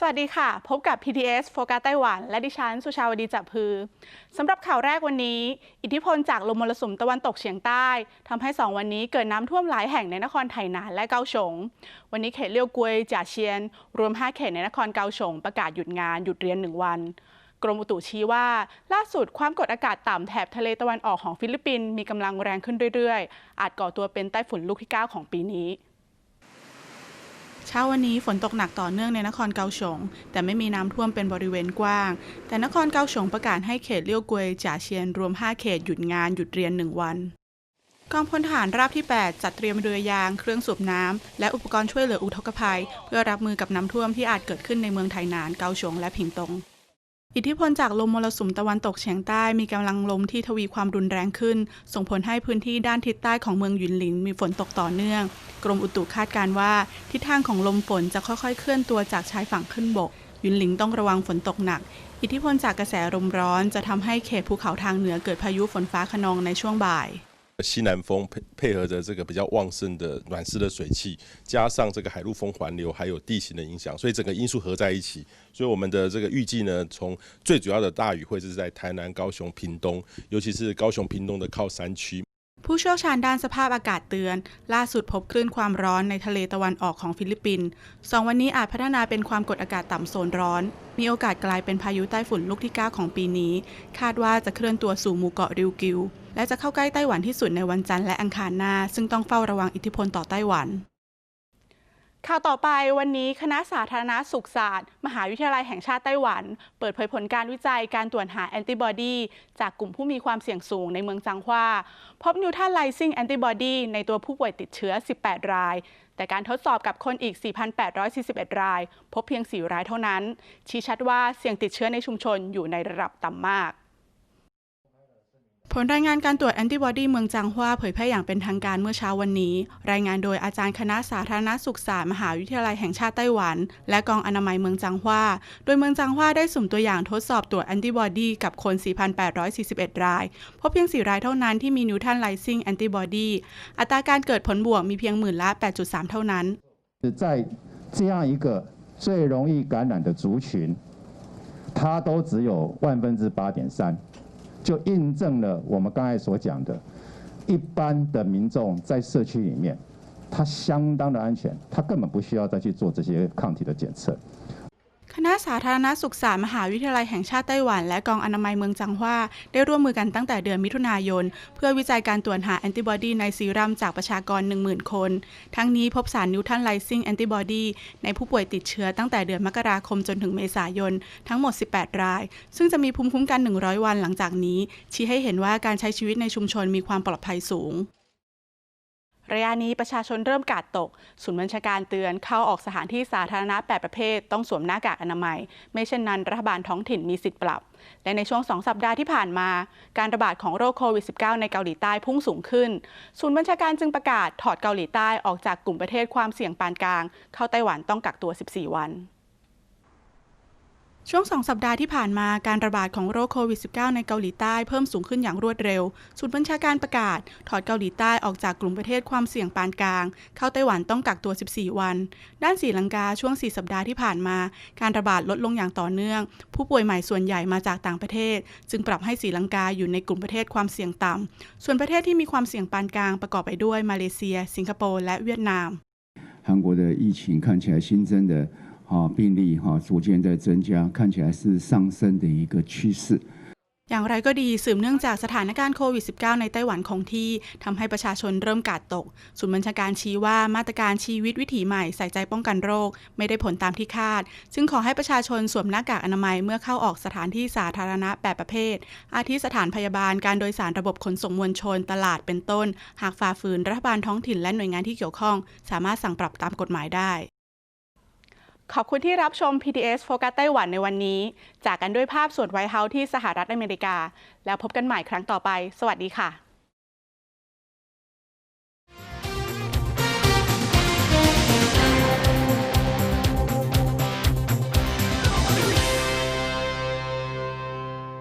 สวัสดีค่ะ พบกับ PTS โฟกัสไต้หวัน และดิฉัน สุชาวดีจับพือสำหรับข่าวแรกวันนี้ อิทธิพลจากลมมรสุมตะวันตกเฉียงใต้ทำให้ 2 วันนี้เกิดน้ำท่วมหลายแห่งในนครไถหนานและเกาสงวันนี้เขตเลี้ยวกวยจ่าเชียน รวม 5 เขตในนครเกาสงประกาศหยุดงานหยุดเรียน 1 วัน กรมอุตุชี้ว่า ล่าสุดความกดอากาศต่ำแถบทะเลตะวันออกของฟิลิปปินส์มีกำลังแรงขึ้นเรื่อยๆ อาจก่อตัวเป็นไต้ฝุ่นลูกที่ 9 ของปีนี้ เช้าวันนี้ฝนตกหนักต่อเนื่องในนครเกาสงแต่ไม่มีน้ำท่วมเป็นบริเวณกว้าง แต่นครเกาสงประกาศให้เขตเลี้ยวกวยจ่าเชียนรวม 5 เขตหยุดงานหยุดเรียน 1 วันกองพลทหารราบที่ 8 จัดเตรียมเรือยาง เครื่องสูบน้ำและอุปกรณ์ช่วยเหลืออุทกภัย เพื่อรับมือกับน้ำท่วมที่อาจเกิดขึ้นในเมืองไทยนานเกาสงและผิงตง อิทธิพลจากลมมรสุมตะวันตกเฉียงใต้มีกำลังลมที่ทวีความรุนแรงขึ้น ส่งผลให้พื้นที่ด้านทิศใต้ของเมืองหยุนหลิงมีฝนตกต่อเนื่อง กรมอุตุคาดการว่า ทิศทางของลมฝนจะค่อยๆ เคลื่อนตัวจากชายฝั่งขึ้นบกหยุนหลิงต้องระวังฝนตกหนัก อิทธิพลจากกระแสลมร้อนจะทำให้เขตภูเขาทางเหนือเกิดพายุฝนฟ้าคะนองในช่วงบ่าย 西南风配配合着这个比较旺盛的暖湿的水汽，加上这个海陆风环流，还有地形的影响，所以整个因素合在一起，所以我们的这个预计呢，从最主要的大雨会是在台南、高雄、屏东，尤其是高雄、屏东的靠山区。 ผู้เชี่ยวชาญด้านสภาพอากาศเตือน ล่าสุดพบคลื่นความร้อนในทะเลตะวันออกของฟิลิปปินส์สองวันนี้อาจพัฒนาเป็นความกดอากาศต่ำโซนร้อน มีโอกาสกลายเป็นพายุใต้ฝุ่นลูกที่ 9 ของปีนี้ คาดว่าจะเคลื่อนตัวสู่หมู่เกาะริวกิว และจะเข้าใกล้ไต้หวันที่สุดในวันจันทร์และอังคารหน้า ซึ่งต้องเฝ้าระวังอิทธิพลต่อไต้หวันข่าวต่อไปวันนี้คณะสาธารณสุขศาสตร์ มหาวิทยาลัยแห่งชาติไต้หวัน เปิดเผยผลการวิจัยการตรวจหาแอนติบอดีจากกลุ่มผู้มีความเสี่ยงสูงในเมืองจังหวาพบนิวทรัลไลซิ่งแอนติบอดีในตัวผู้ป่วยติดเชื้อ 18 ราย แต่การทดสอบกับคนอีก 4,841 ราย พบเพียง 4 รายเท่านั้น ชี้ชัดว่าเสี่ยงติดเชื้อในชุมชนอยู่ในระดับต่ำมาก ผลรายงานการตรวจแอนติบอดีเมืองจางฮวาเผยแพร่อย่างเป็นทางการเมื่อเช้าวันนี้ รายงานโดยอาจารย์คณะสาธารณสุขศาสตร์มหาวิทยาลัยแห่งชาติไต้หวัน และกองอนามัยเมืองจางฮวาโดยเมืองจางฮวาได้สุ่มตัวอย่างทดสอบตรวจแอนติบอดีกับคน 4,841 ราย พบเพียง 4 รายเท่านั้นที่มีนิวทันไลซิงแอนติบอดีอัตราการเกิดผลบวกมีเพียงหมื่นละ 8.3 เท่านั้น 在这样一个最容易感染的族群，它都只有万分之八点三， 就印证了我们刚才所讲的，一般的民众在社区里面，他相当的安全，他根本不需要再去做这些抗体的检测。 คณะสาธารณสุขศาสตร์มหาวิทยาลัยแห่งชาติไต้หวัน และกองอนามัยเมืองจังหวาได้ร่วมมือกันตั้งแต่เดือนมิถุนายน เพื่อวิจัยการตรวจหาแอนติบอดีในซีรัมจากประชากร 10,000 คน ทั้งนี้พบสารนิวทันไลซิงแอนติบอดีในผู้ป่วยติดเชื้อตั้งแต่เดือนมกราคมจนถึงเมษายน ทั้งหมด 18 ราย ซึ่งจะมีภูมิคุ้มกัน 100 วันหลังจากนี้ ชี้ให้เห็นว่าการใช้ชีวิตในชุมชนมีความปลอดภัยสูง ระยะนี้ประชาชนเริ่มกาดตก ศูนย์บัญชาการเตือนเข้าออกสถานที่สาธารณะ 8 ประเภท ต้องสวมหน้ากากอนามัย ไม่เช่นนั้นรัฐบาลท้องถิ่นมีสิทธิ์ปรับ และในช่วง 2 สัปดาห์ที่ผ่านมา การระบาดของโรคโควิด -19 ในเกาหลีใต้พุ่งสูงขึ้น ศูนย์บัญชาการจึงประกาศถอดเกาหลีใต้ออกจากกลุ่มประเทศความเสี่ยงปานกลาง เข้าไต้หวันต้องกักตัว 14 วัน ช่วงสองสัปดาห์ที่ผ่านมาการระบาดของโรคโควิด -19 ในเกาหลีใต้เพิ่มสูงขึ้นอย่างรวดเร็ว ศูนย์บัญชาการประกาศ ถอดเกาหลีใต้ออกจากกลุ่มประเทศความเสี่ยงปานกลาง เข้าไต้หวันต้องกักตัว 14 วัน ด้านศรีลังกาช่วง 4 สัปดาห์ที่ผ่านมา การระบาดลดลงอย่างต่อเนื่อง ผู้ป่วยใหม่ส่วนใหญ่มาจากต่างประเทศ จึงปรับให้ศรีลังกาอยู่ในกลุ่มประเทศความเสี่ยงต่ำ ส่วนประเทศที่มีความเสี่ยงปานกลางประกอบไปด้วยมาเลเซีย สิงคโปร์ และเวียดนาม 韩国的疫情看起来新增的 哈病例哈逐渐在增加，看起来是上升的一个趋势。 อย่างไรก็ดีสืบเนื่องจากสถานการณ์โควิด -19 ในไต้หวันคงที่ทำให้ประชาชนเริ่มกาดตก ศูนย์บัญชาการชี้ว่ามาตรการชีวิตวิถีใหม่ใส่ใจป้องกันโรค ไม่ได้ผลตามที่คาด ซึ่งขอให้ประชาชนสวมหน้ากากอนามัยเมื่อเข้าออกสถานที่สาธารณะ 8 ประเภท อาทิสถานพยาบาลการโดยสารระบบขนส่งมวลชน ตลาดเป็นต้น หากฝ่าฝืนรัฐบาลท้องถิ่นและหน่วยงานที่เกี่ยวข้อง สามารถสั่งปรับตามกฎหมายได้ ขอบคุณที่รับชม PTS โฟกัสไต้หวันในวันนี้ จากกันด้วยภาพส่วนไวท์เฮาส์ที่สหรัฐอเมริกา แล้วพบกันใหม่ครั้งต่อไป สวัสดีค่ะ